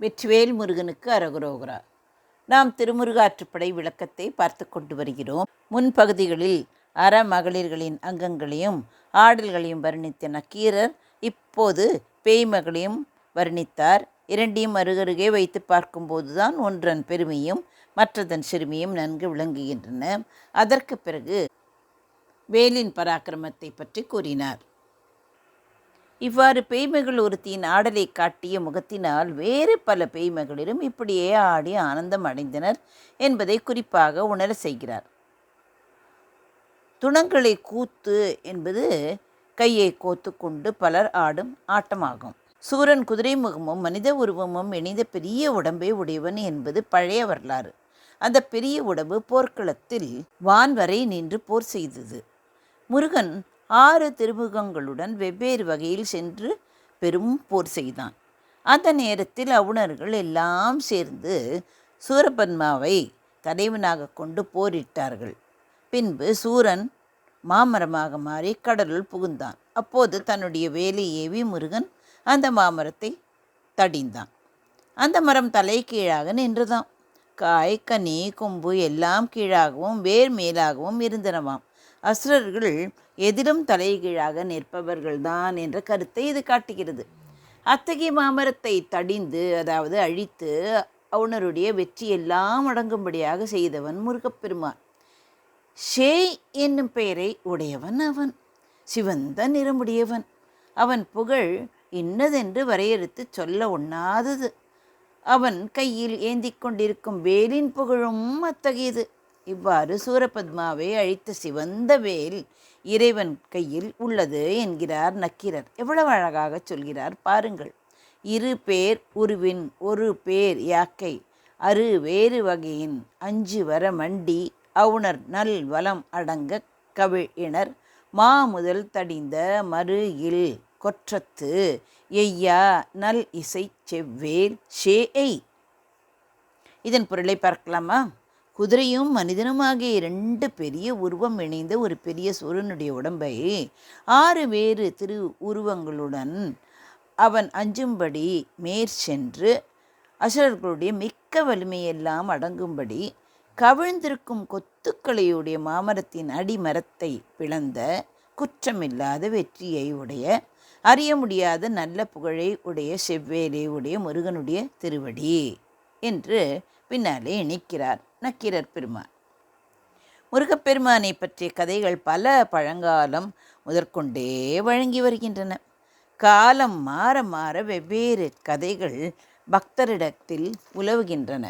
வெற்றிவேல் முருகனுக்கு அரகுரோகரா நாம் திருமுருகாற்றுப்படை விளக்கத்தை பார்த்து கொண்டு வருகிறோம். முன்பகுதிகளில் அற மகளிர்களின் அங்கங்களையும் ஆடல்களையும் வர்ணித்த நக்கீரர் இப்போது பேய்மகளையும் வர்ணித்தார். இரண்டையும் அருகருகே வைத்து பார்க்கும்போதுதான் ஒன்றன் பெருமையும் மற்றதன் சிறுமியும் நன்கு விளங்குகின்றன. அதற்கு பிறகு வேலின் பராக்கிரமத்தை பற்றி கூறினார். இவ்வாறு பேய்மைகள் ஒருத்தியின் ஆடலை காட்டிய முகத்தினால் வேறு பல பேய்மைகளிலும் இப்படியே ஆடி ஆனந்தம் அடைந்தனர் என்பதை குறிப்பாக உணர செய்கிறார். துணங்களை கூத்து என்பது கையை கோத்து கொண்டு பலர் ஆடும் ஆட்டமாகும். சூரன் குதிரை முகமும் மனித உருவமும் இணைந்த பெரிய உடம்பை உடையவன் என்பது பழைய வரலாறு. அந்த பெரிய உடம்பு போர்க்களத்தில் வான் வரை நின்று போர் செய்தது. முருகன் ஆறு திருமுகங்களுடன் வெவ்வேறு வகையில் சென்று பெரும் போர் செய்தான். அந்த நேரத்தில் அவுணர்கள் எல்லாம் சேர்ந்து சூரபன்மாவை தலைவனாக கொண்டு போரிட்டார்கள். பின்பு சூரன் மாமரமாக மாறி கடலுள் புகுந்தான். அப்போது தன்னுடைய வேலை ஏவி முருகன் அந்த மாமரத்தை தடிந்தான். அந்த மரம் தலை கீழாக நின்றுதான் காய் கனி கொம்பு எல்லாம் கீழாகவும் வேர் மேலாகவும் இருந்தனவாம். அசுரர்கள் எதிலும் தலைகீழாக நிற்பவர்கள்தான் என்ற கருத்தை இது காட்டுகிறது. அத்தகைய மாமரத்தை தடிந்து அதாவது அழித்து அவுணருடைய வெற்றி எல்லாம் அடங்கும்படியாக செய்தவன் முருகப்பெருமான். ஷேய் என்னும் பெயரை உடையவன் அவன் சிவந்த நிறமுடையவன். அவன் புகழ் இன்னதென்று வரையறுத்து சொல்ல ஒண்ணாதது. அவன் கையில் ஏந்தி கொண்டிருக்கும் வேலின் புகழும் அத்தகையது. இவ்வாறு சூரபத்மாவை அழித்த சிவந்த வேல் இறைவன் கையில் உள்ளது என்கிறார் நக்கீரர். எவ்வளவு அழகாக சொல்கிறார். பாருங்கள். இரு பேர் உருவின் ஒரு பேர் யாக்கை. அரு வேறு வகையின் அஞ்சு வர மண்டி. அவுணர் நல் வலம் அடங்க கவிழினர் மா முதல் தடிந்த மறு இல் கொற்றத்து. எய்யா நல் இசை செவ்வேல். ஷேய் இதன் பொருளை பார்க்கலாமா? குதிரையும் மனிதனுமாகிய இரண்டு பெரிய உருவம் இணைந்த ஒரு பெரிய சூரனுடைய உடம்பை ஆறு வேறு திரு உருவங்களுடன் அவன் அஞ்சும்படி மேற் சென்று அசுரர்களுடைய மிக்க வலிமையெல்லாம் அடங்கும்படி கவிழ்ந்திருக்கும் கொத்துக்களையுடைய மாமரத்தின் அடிமரத்தை பிளந்த குற்றமில்லாத வெற்றியை உடைய அறிய முடியாத நல்ல புகழை உடைய செவ்வேலை உடைய முருகனுடைய திருவடி என்று பின்னாலே இணைக்கிறார். நக்கீரர் பெருமான். முருகப்பெருமானை பற்றிய கதைகள் பல பழங்காலம் முதற்கொண்டே வழங்கி வருகின்றன. காலம் மாற மாற வெவ்வேறு கதைகள் பக்தரிடத்தில் உலவுகின்றன.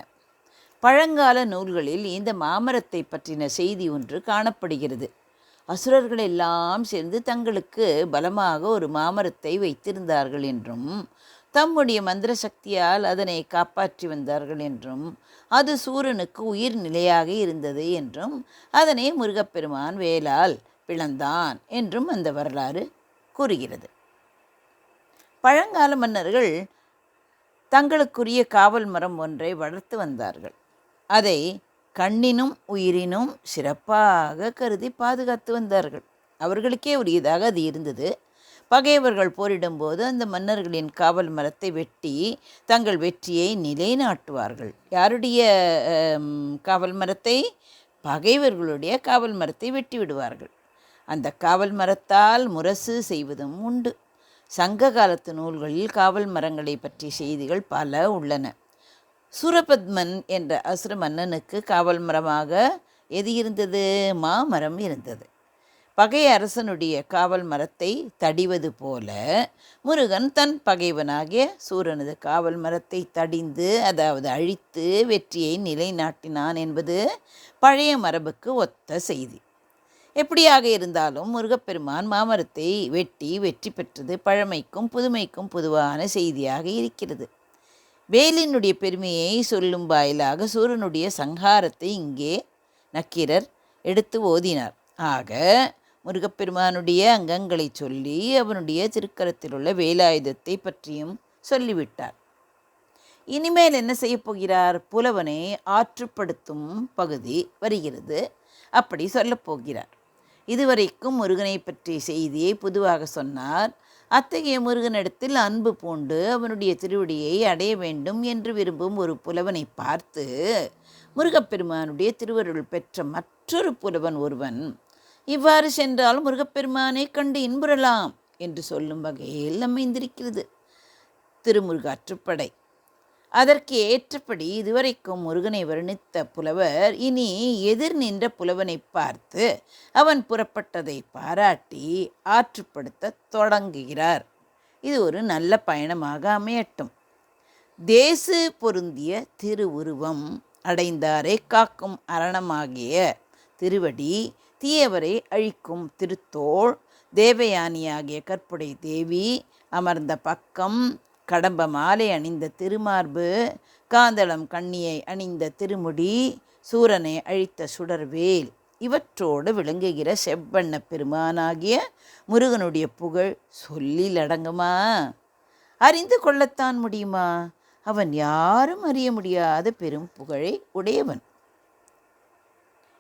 பழங்கால நூல்களில் இந்த மாமரத்தை பற்றின செய்தி ஒன்று காணப்படுகிறது. அசுரர்கள் எல்லாம் சேர்ந்து தங்களுக்கு பலமாக ஒரு மாமரத்தை வைத்திருந்தார்கள் என்றும் தம்முடைய மந்திர சக்தியால் அதனை காப்பாற்றி வந்தார்கள் என்றும் அது சூரனுக்கு உயிர் நிலையாக இருந்தது என்றும் அதனை முருகப்பெருமான் வேலால் பிளந்தான் என்றும் அந்த வரலாறு கூறுகிறது. பழங்கால மன்னர்கள் தங்களுக்குரிய காவல் மரம் ஒன்றை வளர்த்து வந்தார்கள். அதை கண்ணினும் உயிரினும் சிறப்பாக கருதி பாதுகாத்து வந்தார்கள். அவர்களுக்கே உரியதாக அது இருந்தது. பகைவர்கள் போரிடும்போது அந்த மன்னர்களின் காவல் மரத்தை வெட்டி தங்கள் வெற்றியை நிலைநாட்டுவார்கள். யாருடைய காவல் மரத்தை? பகைவர்களுடைய காவல் மரத்தை வெட்டி விடுவார்கள். அந்த காவல் மரத்தால் முரசு செய்வதும் உண்டு. சங்க காலத்து நூல்களில் காவல் மரங்களை பற்றிய செய்திகள் பல உள்ளன. சூரபத்மன் என்ற அசுர மன்னனுக்கு காவல் மரமாக எது இருந்தது? மாமரம் இருந்தது. பகை அரசனுடைய காவல் மரத்தை தடிவது போல முருகன் தன் பகைவனாகிய சூரனது காவல் மரத்தை தடிந்து அதாவது அழித்து வெற்றியை நிலைநாட்டினான் என்பது பழைய மரபுக்கு ஒத்த செய்தி. எப்படியாக இருந்தாலும் முருகப்பெருமான் மாமரத்தை வெட்டி வெற்றி பெற்றது பழமைக்கும் புதுமைக்கும் பொதுவான செய்தியாக இருக்கிறது. வேலினுடைய பெருமையை சொல்லும் வாயிலாக சூரனுடைய சங்காரத்தை இங்கே நக்கீரர் எடுத்து ஓதினார். ஆக முருகப்பெருமானுடைய அங்கங்களை சொல்லி அவனுடைய திருக்கரத்தில் உள்ள வேலாயுதத்தை பற்றியும் சொல்லிவிட்டார். இனிமேல் என்ன செய்ய போகிறார்? புலவனை ஆற்றுப்படுத்தும் பகுதி வருகிறது. அப்படி சொல்லப் போகிறார். இதுவரைக்கும் முருகனை பற்றிய செய்தியை பொதுவாக சொன்னார். அத்தகைய முருகனிடத்தில் அன்பு பூண்டு அவனுடைய திருவடியை அடைய வேண்டும் என்று விரும்பும் ஒரு புலவனை பார்த்து முருகப்பெருமானுடைய திருவருள் பெற்ற மற்றொரு புலவன் ஒருவன் இவ்வாறு சென்றால் முருகப்பெருமானை கண்டு இன்புறலாம் என்று சொல்லும் வகையில் அமைந்திருக்கிறது திருமுருகாற்றுப்படை. அதற்கு ஏற்றபடி இதுவரைக்கும் முருகனை வர்ணித்த புலவர் இனி எதிர் நின்ற புலவனை பார்த்து அவன் புறப்பட்டதை பாராட்டி ஆற்றுப்படுத்த தொடங்குகிறார். இது ஒரு நல்ல பயணமாக அமையட்டும். தேசு பொருந்திய திருவுருவம் அடைந்தாரை காக்கும் அரணமாகிய திருவடி தீயவரை அழிக்கும் திருத்தோள் தேவயானியாகிய கற்புடை தேவி அமர்ந்த பக்கம் கடம்ப மாலை அணிந்த திருமார்பு காந்தளம் கண்ணியை அணிந்த திருமுடி சூரனை அழித்த சுடர்வேல். இவற்றோடு விளங்குகிற செவ்வண்ண பெருமானாகிய முருகனுடைய புகழ் சொல்லில் அடங்குமா? அறிந்து கொள்ளத்தான் முடியுமா? அவன் யாரும் அறிய முடியாத பெரும் புகழை உடையவன்.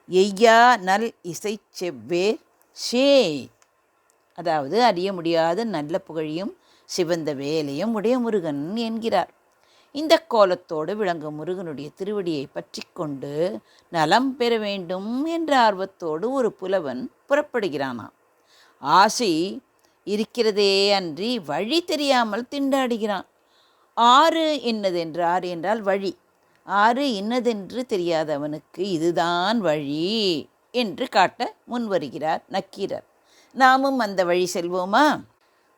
எய்யா நல் இசை செவ்வே ஷே. அதாவது அறிய முடியாத நல்ல புகழையும் சிவந்த வேலையும் உடைய முருகன் என்கிறார். இந்த கோலத்தோடு விளங்கும் முருகனுடைய திருவடியை பற்றி கொண்டு நலம் பெற வேண்டும் என்ற ஆர்வத்தோடு ஒரு புலவன் புறப்படுகிறானாம். ஆசை இருக்கிறதே அன்றி வழி தெரியாமல் திண்டாடுகிறான். ஆறு என்னதென்று ஆறு என்றால் வழி. ஆறு இன்னதென்று தெரியாதவனுக்கு இதுதான் வழி என்று காட்ட முன்வருகிறார் நக்கீரர். நாமும் அந்த வழி செல்வோமா?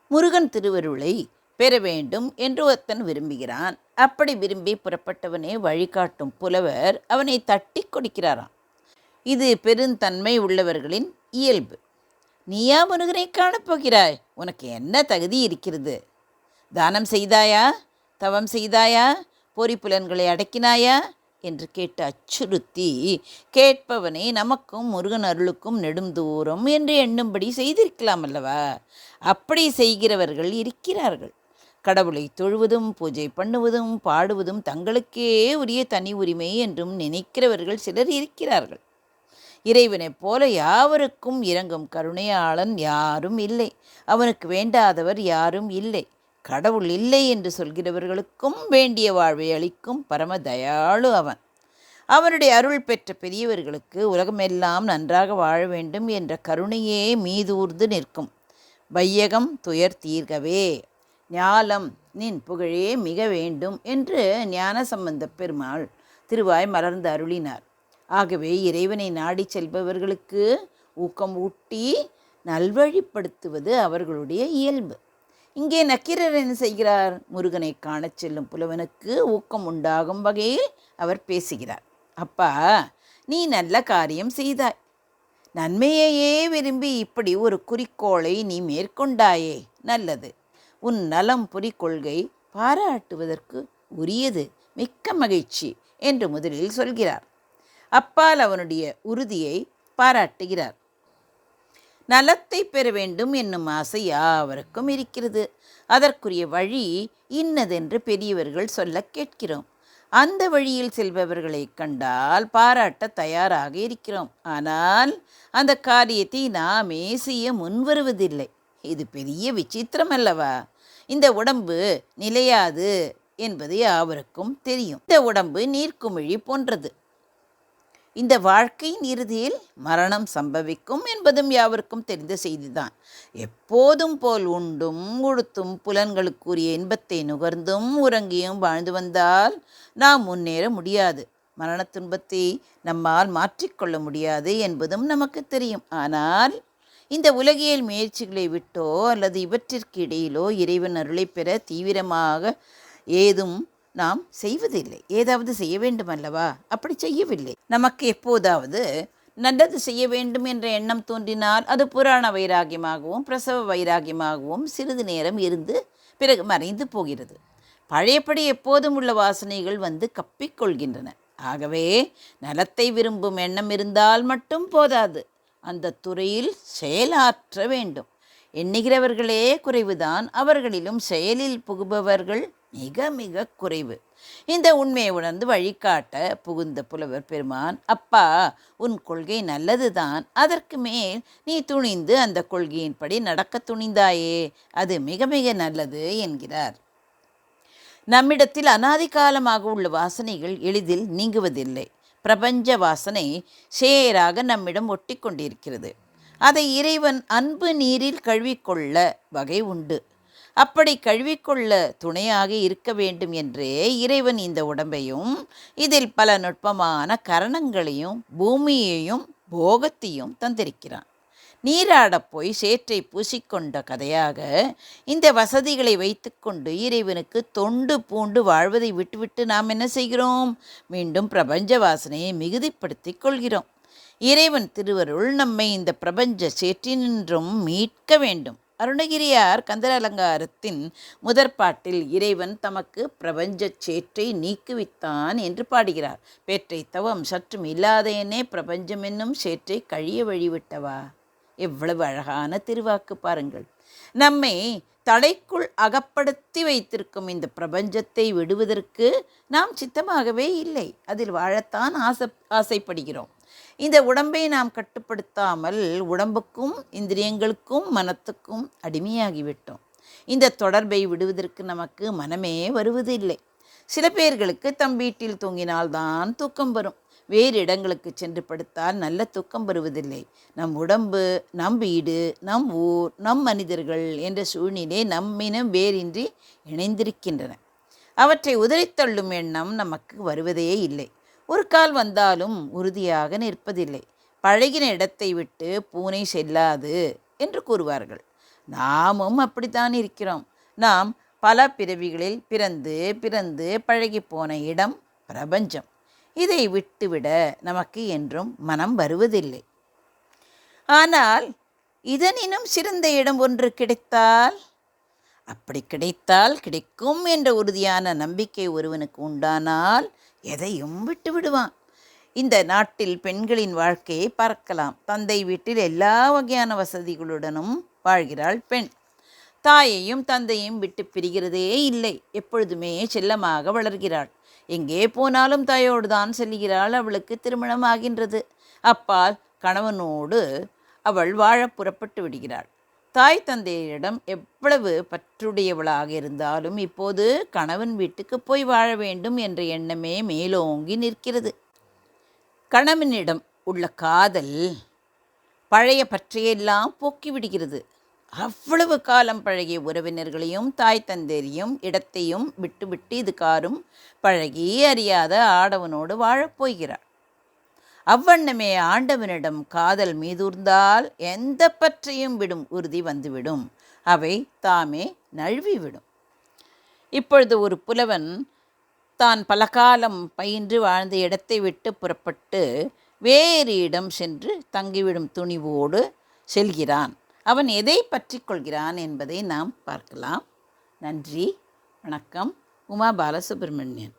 முருகன் திருவருளை பெற வேண்டும் என்று ஒருத்தன் விரும்புகிறான். அப்படி விரும்பி புறப்பட்டவனே வழிகாட்டும் புலவர் அவனை தட்டி கொடுக்கிறாராம். இது பெருந்தன்மை உள்ளவர்களின் இயல்பு. நீயா முருகனை காணப்போகிறாய் உனக்கு என்ன தகுதி இருக்கிறது? தானம் செய்தாயா? தவம் செய்தாயா? பொறிப்புலன்களை அடக்கினாயா? என்று கேட்டு அச்சுறுத்தி கேட்பவனை நமக்கும் முருகன் அருளுக்கும் நெடுந்தூரம் என்று எண்ணும்படி செய்திருக்கலாம் அல்லவா? அப்படி செய்கிறவர்கள் இருக்கிறார்கள். கடவுளை தொழுவதும் பூஜை பண்ணுவதும் பாடுவதும் தங்களுக்கே உரிய தனி உரிமை என்றும் நினைக்கிறவர்கள் சிலர் இருக்கிறார்கள். இறைவனைப் போல யாவருக்கும் இறங்கும் கருணையாளன் யாரும் இல்லை. அவனுக்கு வேண்டாதவர் யாரும் இல்லை. கடவுள் இல்லை என்று சொல்கிறவர்களுக்கும் வேண்டிய வாழ்வை அளிக்கும் பரம தயாளு அவன். அவனுடைய அருள் பெற்ற பெரியவர்களுக்கு உலகமெல்லாம் நன்றாக வாழ வேண்டும் என்ற கருணையே மீதூர்ந்து நிற்கும். வையகம் துயர் தீர்கவே ஞாலம் நின் புகழே மிக வேண்டும் என்று ஞான சம்பந்த பெருமாள் திருவாய் மலர்ந்து அருளினார். ஆகவே இறைவனை நாடி செல்பவர்களுக்கு ஊக்கம் ஊட்டி நல்வழிப்படுத்துவது அவர்களுடைய இயல்பு. இங்கே நக்கீரர் என்ன செய்கிறார்? முருகனை காணச் செல்லும் புலவனுக்கு ஊக்கம் உண்டாகும் வகையில் அவர் பேசுகிறார். அப்பா நீ நல்ல காரியம் செய்தாய். நன்மையையே விரும்பி இப்படி ஒரு குறிக்கோளை நீ மேற்கொண்டாயே. நல்லது. உன் நலம் புரி கொள்கை பாராட்டுவதற்கு உரியது. மிக்க மகிழ்ச்சி என்று முதலில் சொல்கிறார். அப்பால் அவனுடைய உறுதியை பாராட்டுகிறார். நலத்தை பெற வேண்டும் என்னும் ஆசை யாவருக்கும் இருக்கிறது. அதற்குரிய வழி இன்னதென்று பெரியவர்கள் சொல்ல கேட்கிறோம். அந்த வழியில் செல்பவர்களை கண்டால் பாராட்ட தயாராக இருக்கிறோம். ஆனால் அந்த காரியத்தை நாமே செய்ய முன்வருவதில்லை. இது பெரிய விசித்திரம் அல்லவா இந்த உடம்பு நிலையாது என்பது யாவருக்கும் தெரியும். இந்த உடம்பு நீர்க்குமிழி போன்றது. இந்த வாழ்க்கையின் இறுதியில் மரணம் சம்பவிக்கும் என்பதும் யாவருக்கும் தெரிந்த செய்திதான். எப்போதும் போல் உண்டும் உடுத்தும் புலன்களுக்குரிய இன்பத்தை நுகர்ந்தும் உறங்கியும் வாழ்ந்து வந்தால் நாம் முன்னேற முடியாது. மரண துன்பத்தை நம்மால் மாற்றிக்கொள்ள முடியாது என்பதும் நமக்கு தெரியும். ஆனால் இந்த உலகியல் முயற்சிகளை விட்டோ அல்லது இவற்றிற்கு இடையிலோ இறைவன் அருளை பெற தீவிரமாக ஏதும் நாம் செய்வதில்லை. ஏதாவது செய்ய வேண்டும் அல்லவா? அப்படி செய்யவில்லை. நமக்கு எப்போதாவது நல்லது செய்ய வேண்டும் என்ற எண்ணம் தோன்றினால் அது புராண வைராகியமாகவும் பிரசவ வைராகியமாகவும் சிறிது நேரம் இருந்து பிறகு மறைந்து போகிறது. பழையபடி எப்போதும் உள்ள வாசனைகள் வந்து கப்பிக்கொள்கின்றன. ஆகவே நலத்தை விரும்பும் எண்ணம் இருந்தால் மட்டும் போதாது. அந்த துறையில் செயலாற்ற வேண்டும். எண்ணுகிறவர்களே குறைவுதான். அவர்களிலும் செயலில் புகுபவர்கள் மிக மிக குறைவு. இந்த உண்மையை உணர்ந்து வழிகாட்ட புகுந்த புலவர் பெருமான் அப்பா உன் கொள்கை நல்லதுதான். அதற்கு மேல் நீ துணிந்து அந்த கொள்கையின்படி நடக்க துணிந்தாயே. அது மிக மிக நல்லது என்கிறார். நம்மிடத்தில் அனாதி காலமாக உள்ள வாசனைகள் எளிதில் நீங்குவதில்லை. பிரபஞ்ச வாசனை சேராக நம்மிடம் ஒட்டி கொண்டிருக்கிறது அதை இறைவன் அன்பு நீரில் கழுவிக்கொள்ள வகை உண்டு. அப்படி கழுவிக்கொள்ள துணையாக இருக்க வேண்டும் என்றே இறைவன் இந்த உடம்பையும் இதில் பல நுட்பமான கரணங்களையும் பூமியையும் போகத்தையும் தந்திருக்கிறான். நீராடப் போய் சேற்றை பூசிக்கொண்ட கதையாக இந்த வசதிகளை வைத்துக்கொண்டு இறைவனுக்கு தொண்டு பூண்டு வாழ்வதை விட்டுவிட்டு நாம் என்ன செய்கிறோம்? மீண்டும் பிரபஞ்ச வாசனையை மிகுதிப்படுத்தி கொள்கிறோம். இறைவன் திருவருள் நம்மை இந்த பிரபஞ்ச சேற்றினின்றும் மீட்க வேண்டும். அருணகிரியார் கந்தரலங்காரத்தின் அலங்காரத்தின் முதற்பாட்டில் இறைவன் தமக்கு பிரபஞ்ச சேற்றை நீக்குவித்தான் என்று பாடுகிறார். பேற்றை தவம் சற்றும் இல்லாதேனே பிரபஞ்சம் என்னும் சேற்றை கழிய வழிவிட்டவா? எவ்வளவு அழகான திருவாக்கு பாருங்கள். நம்மை தடைக்குள் அகப்படுத்தி வைத்திருக்கும் இந்த பிரபஞ்சத்தை விடுவதற்கு நாம் சித்தமாகவே இல்லை. அதில் வாழத்தான் ஆசை ஆசைப்படுகிறோம். இந்த உடம்பை நாம் கட்டுப்படுத்தாமல் உடம்புக்கும் இந்திரியங்களுக்கும் மனத்துக்கும் அடிமையாகிவிட்டோம். இந்த தொடர்பை விடுவதற்கு நமக்கு மனமே வருவதில்லை. சில பேர்களுக்கு தம் வீட்டில் தூங்கினால்தான் தூக்கம் வரும். வேறு இடங்களுக்கு சென்று படுத்தால் நல்ல தூக்கம் வருவதில்லை. நம் உடம்பு நம் வீடு நம் ஊர் நம் மனிதர்கள் என்ற சூழ்நிலை நம்மினம் வேறின்றி இணைந்திருக்கின்றன. அவற்றை உதறித்தள்ளும் எண்ணம் நமக்கு வருவதே இல்லை. ஒரு கால் வந்தாலும் உறுதியாக நிற்பதில்லை. பழகின இடத்தை விட்டு பூனை செல்லாது என்று கூறுவார்கள். நாமும் அப்படித்தான் இருக்கிறோம். நாம் பல பிறவிகளில் பிறந்து பிறந்து பழகி போன இடம் பிரபஞ்சம். இதை விட்டுவிட நமக்கு என்றும் மனம் வருவதில்லை. ஆனால் இதனினும் சிறந்த இடம் ஒன்று கிடைத்தால் அப்படி கிடைத்தால் கிடைக்கும் என்ற உறுதியான நம்பிக்கை ஒருவனுக்கு உண்டானால் எதையும் விட்டு விடுவான். இந்த நாட்டில் பெண்களின் வாழ்க்கையை பார்க்கலாம். தந்தை வீட்டில் எல்லா வகையான வசதிகளுடனும் வாழ்கிறாள் பெண். தாயையும் தந்தையும் விட்டு பிரிகிறதே இல்லை. எப்பொழுதுமே செல்லமாக வளர்கிறாள். எங்கே போனாலும் தாயோடு தான் செல்கிறாள். அவளுக்கு திருமணம் ஆகின்றது அப்பால் கணவனோடு அவள் வாழ புறப்பட்டு விடுகிறாள். தாய் தந்தையரிடம் எவ்வளவு பற்றுடையவளாக இருந்தாலும் இப்போது கணவன் வீட்டுக்கு போய் வாழ வேண்டும் என்ற எண்ணமே மேலோங்கி நிற்கிறது. கணவனிடம் உள்ள காதல் பழைய பற்றையெல்லாம் போக்கிவிடுகிறது அவ்வளவு காலம் பழகிய உறவினர்களையும் தாய் தந்தையரையும் இடத்தையும் விட்டுவிட்டு இதுகாரும் பழகி அறியாத ஆடவனோடு வாழப்போகிறார் அவ்வண்ணமே ஆண்டவனிடம் காதல் மீதூர்ந்தால் எந்த பற்றையும் விடும் உறுதி வந்துவிடும். அவை தாமே நழுவிவிடும். இப்பொழுது ஒரு புலவன் தான் பல காலம் பயின்று வாழ்ந்த இடத்தை விட்டு புறப்பட்டு வேறு இடம் சென்று தங்கிவிடும் துணிவோடு செல்கிறான். அவன் எதை பற்றி கொள்கிறான் என்பதை நாம் பார்க்கலாம். நன்றி வணக்கம். உமா பாலசுப்ரமணியன்.